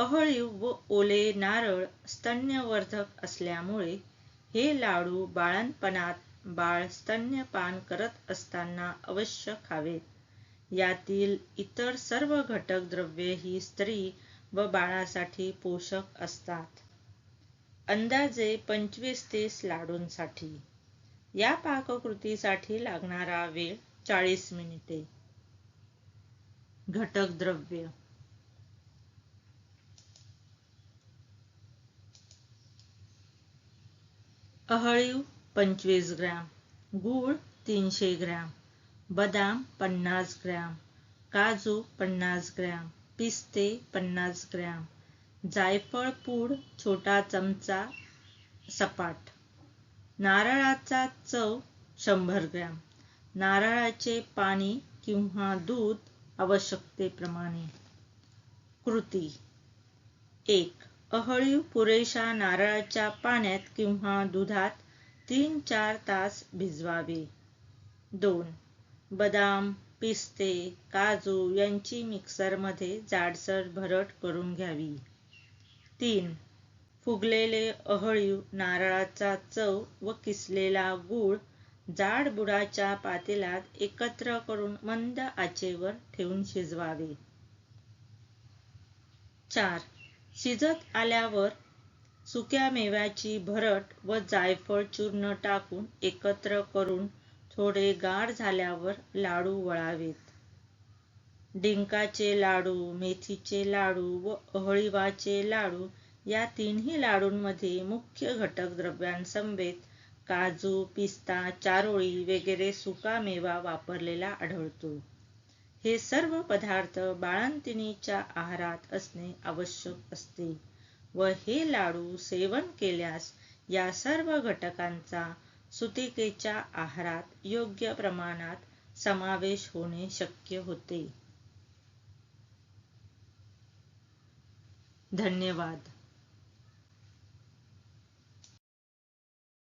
अहळीव व ओले नारळ स्तन्यवर्धक असल्यामुळे हे लाडू बाळणपणात बाळ स्तन्यपान करत असताना अवश्य खावेत. यातील इतर सर्व घटक द्रव्ये ही स्त्री व बाळासाठी पोषक असतात. अंदाजे पंचवीस तीस लाडूंसाठी. या पाककृतीसाठी लागणारा वेळ चाळीस मिनिटे. घटक द्रव्य. अहळीव पंचवीस ग्रॅम. गूळ तीनशे ग्रॅम. बदाम पन्नास ग्रॅम. काजू पन्नास ग्रॅम. पिस्ते पन्नास ग्रॅम. जायफळ पूड छोटा चमचा सपाट. नारळाचा चव शंभर ग्रॅम. नारळाचे पाणी किंवा दूध आवश्यकतेप्रमाणे. कृती. एक. अहळीव पुरेशा नारळाच्या पाण्यात किंवा दुधात तीन चार तास भिजवावे. दोन बदाम पिस्ते काजू यांची मिक्सरमध्ये जाडसर भरट करून घ्यावी. तीन फुगलेले अहळीव नारळाचा चव व किसलेला गूळ जाड बुडाच्या पातेल्यात एकत्र करून मंद आचेवर ठेवून शिजवावे. चार शिजत आल्यावर सुक्या मेव्याची भरट व जायफळ चूर्ण टाकून एकत्र करून थोडे गार झाल्यावर लाडू वळावेत. डिंकाचे लाडू मेथीचे लाडू व अहळीवाचे लाडू या तिन्ही लाडूंमध्ये मुख्य घटक द्रव्यांसमवेत काजू पिस्ता चारोळी वगैरे सुकामेवा वापरलेला आढळतो. हे सर्व पदार्थ बाळंतिणीच्या आहारात असणे आवश्यक असते व हे लाडू सेवन केल्यास या सर्व घटकांचा सुतिकेच्या आहारात योग्य प्रमाणात समावेश होणे शक्य होते. धन्यवाद.